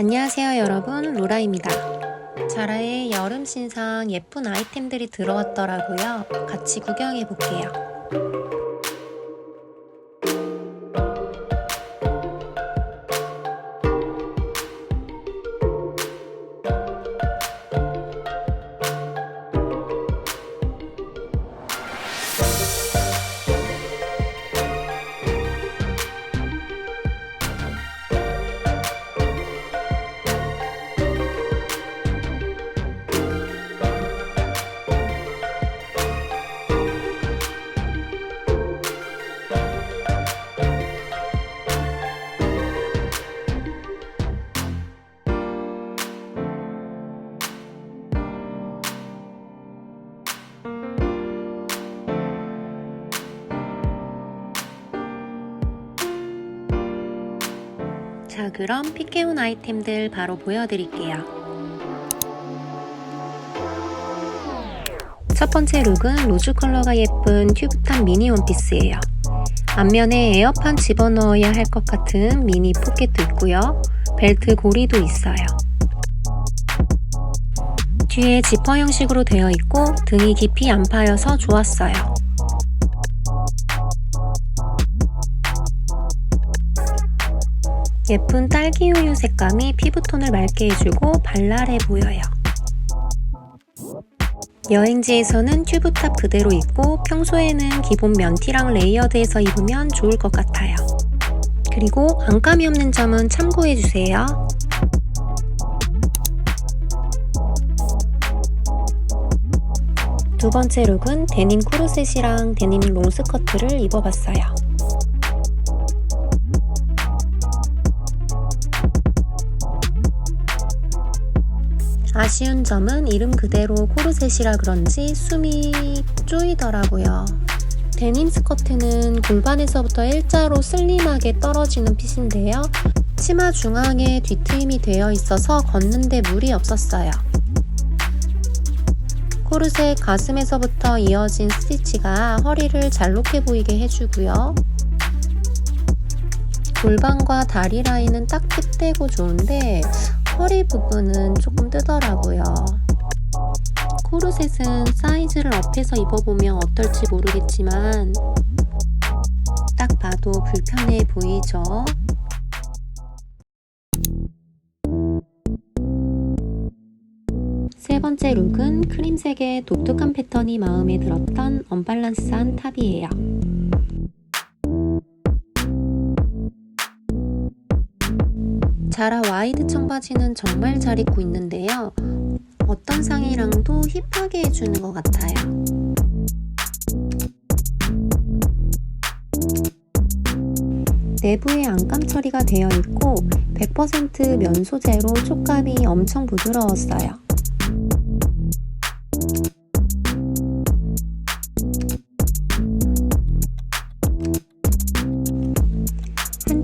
안녕하세요 여러분 로라입니다. 자라의 여름 신상 예쁜 아이템들이 들어왔더라고요. 같이 구경해 볼게요. 자 그럼 픽해온 아이템들 바로 보여드릴게요. 첫 번째 룩은 로즈 컬러가 예쁜 튜브탑 미니 원피스예요. 앞면에 에어판 집어넣어야 할 것 같은 미니 포켓도 있고요. 벨트 고리도 있어요. 뒤에 지퍼 형식으로 되어 있고 등이 깊이 안 파여서 좋았어요. 예쁜 딸기 우유 색감이 피부톤을 맑게 해주고 발랄해 보여요. 여행지에서는 튜브탑 그대로 입고 평소에는 기본 면티랑 레이어드해서 입으면 좋을 것 같아요. 그리고 안감이 없는 점은 참고해주세요. 두 번째 룩은 데님 코르셋이랑 데님 롱스커트를 입어봤어요. 아쉬운 점은 이름 그대로 코르셋이라 그런지 숨이 쪼이더라고요. 데님 스커트는 골반에서부터 일자로 슬림하게 떨어지는 핏인데요. 치마 중앙에 뒤트임이 되어 있어서 걷는데 무리 없었어요. 코르셋 가슴에서부터 이어진 스티치가 허리를 잘록해 보이게 해주고요. 골반과 다리 라인은 딱 핏되고 좋은데 허리 부분은 조금 뜨더라고요. 코르셋은 사이즈를 업해서 입어보면 어떨지 모르겠지만 딱 봐도 불편해 보이죠? 세 번째 룩은 크림색의 독특한 패턴이 마음에 들었던 언밸런스한 탑이에요. 자라 와이드 청바지는 정말 잘 입고 있는데요. 어떤 상의랑도 힙하게 해주는 것 같아요. 내부에 안감 처리가 되어 있고 100%면 소재로 촉감이 엄청 부드러웠어요.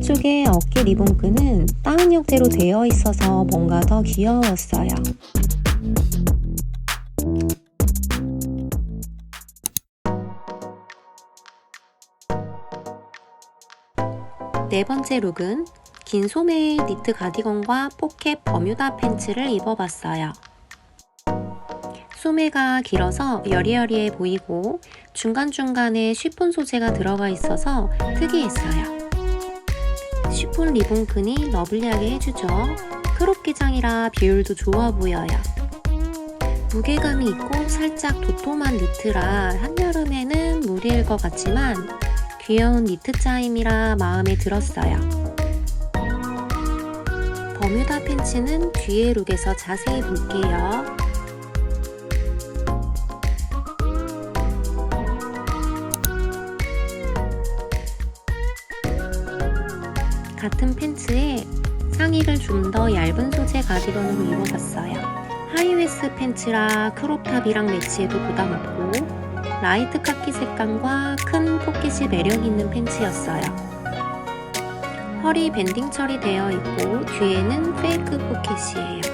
한쪽에 어깨 리본끈은 다운 형태로 되어 있어서 뭔가 더 귀여웠어요. 네 번째 룩은 긴 소매의 니트 가디건과 포켓 버뮤다 팬츠를 입어봤어요. 소매가 길어서 여리여리해 보이고 중간중간에 쉬폰 소재가 들어가 있어서 특이했어요. 쉬폰 리본끈이 러블리하게 해주죠. 크롭 기장이라 비율도 좋아 보여요. 무게감이 있고 살짝 도톰한 니트라 한여름에는 무리일 것 같지만 귀여운 니트 짜임이라 마음에 들었어요. 버뮤다 팬츠는 뒤에 룩에서 자세히 볼게요. 같은 팬츠에 상의를 좀 더 얇은 소재 가디건으로 입어봤어요. 하이웨스 팬츠라 크롭탑이랑 매치해도 부담 없고 라이트 카키 색감과 큰 포켓이 매력 있는 팬츠였어요. 허리 밴딩 처리되어 있고 뒤에는 페이크 포켓이에요.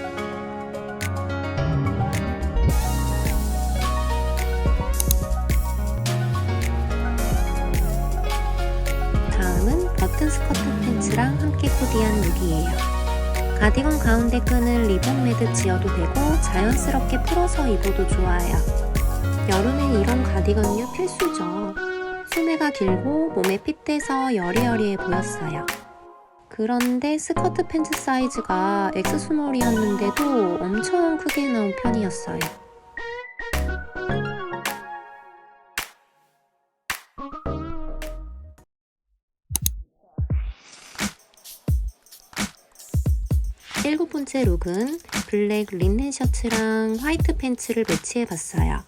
다음은 버튼 스커트 팬츠랑 함께 코디한 룩이에요. 가디건 가운데 끈을 리본 매듭 지어도 되고 자연스럽게 풀어서 입어도 좋아요. 여름엔 이런 가디건류 필수죠. 소매가 길고 몸에 핏돼서 여리여리해 보였어요. 그런데 스커트 팬츠 사이즈가 엑스스몰이었는데도 엄청 크게 나온 편이었어요. 일곱 번째 룩은 블랙 린넨 셔츠랑 화이트 팬츠를 매치해 봤어요.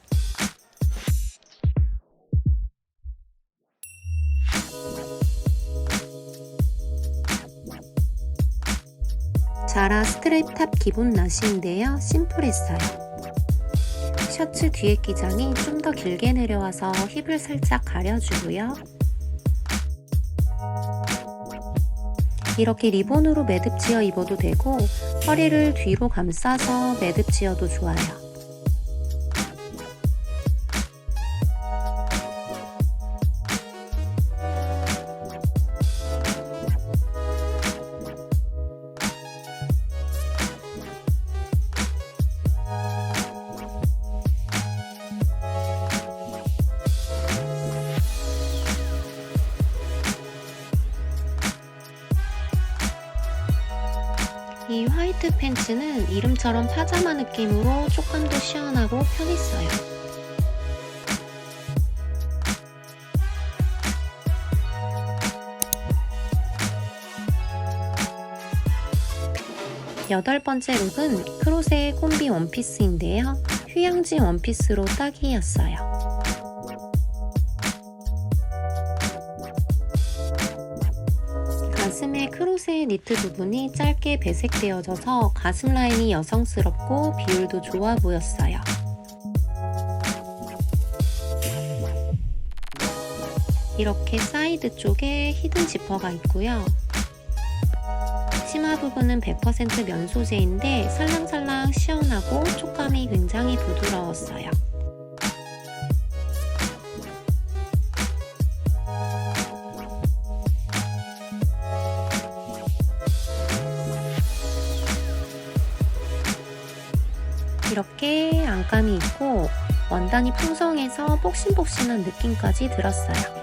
자라 스트랩 탑 기본 나시인데요. 심플했어요. 셔츠 뒤에 기장이 좀 더 길게 내려와서 힙을 살짝 가려주고요. 이렇게 리본으로 매듭 지어 입어도 되고 허리를 뒤로 감싸서 매듭 지어도 좋아요. 이 화이트 팬츠는 이름처럼 파자마 느낌으로 더 시원하고 편했어요. 여덟 번째 룩은 크로세 콤비 원피스인데요. 휴양지 원피스로 딱이었어요. 크로세 니트 부분이 짧게 배색되어져서 가슴 라인이 여성스럽고 비율도 좋아 보였어요. 이렇게 사이드 쪽에 히든 지퍼가 있고요. 치마 부분은 100%면 소재인데 살랑살랑 시원하고 촉감이 굉장히 부드러웠어요. 이렇게 안감이 있고 원단이 풍성해서 폭신폭신한 느낌까지 들었어요.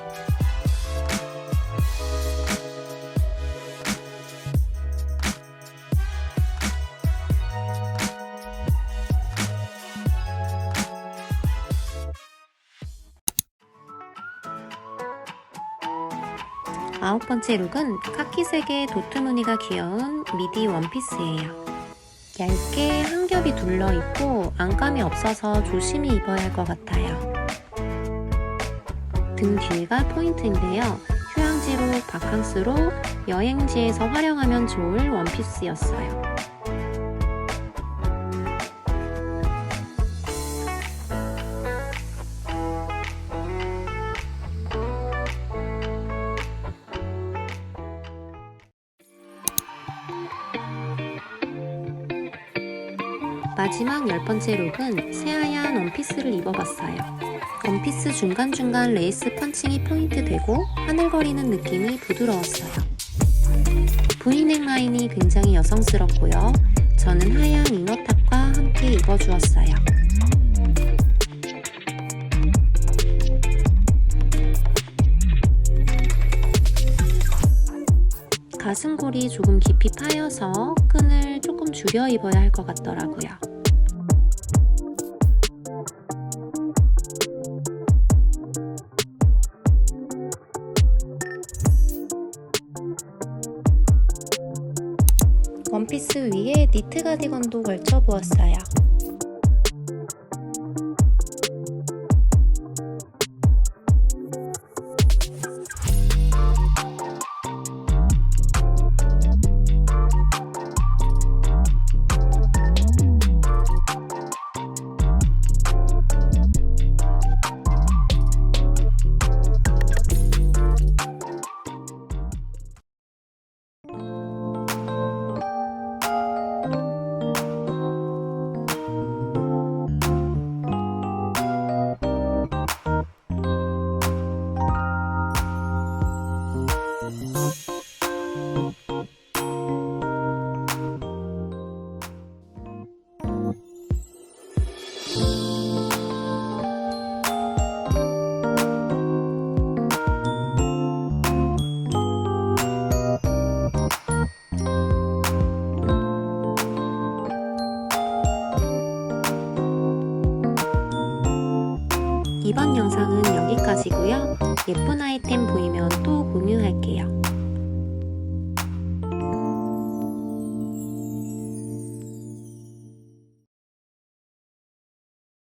아홉 번째 룩은 카키색의 도트 무늬가 귀여운 미디 원피스예요. 얇게 한 겹이 둘러 있고 안감이 없어서 조심히 입어야 할 것 같아요. 등 뒤가 포인트인데요. 휴양지로 바캉스로 여행지에서 활용하면 좋을 원피스였어요. 마지막 열 번째 룩은 새하얀 원피스를 입어봤어요. 원피스 중간중간 레이스 펀칭이 포인트 되고 하늘거리는 느낌이 부드러웠어요. V넥 라인이 굉장히 여성스럽고요. 저는 하얀 이너탑과 함께 입어주었어요. 가슴골이 조금 깊이 파여서 끈을 조금 줄여 입어야 할 것 같더라고요. 원피스 위에 니트 가디건도 걸쳐보았어요. 이번 영상은 여기까지고요. 예쁜 아이템 보이면 또 공유할게요.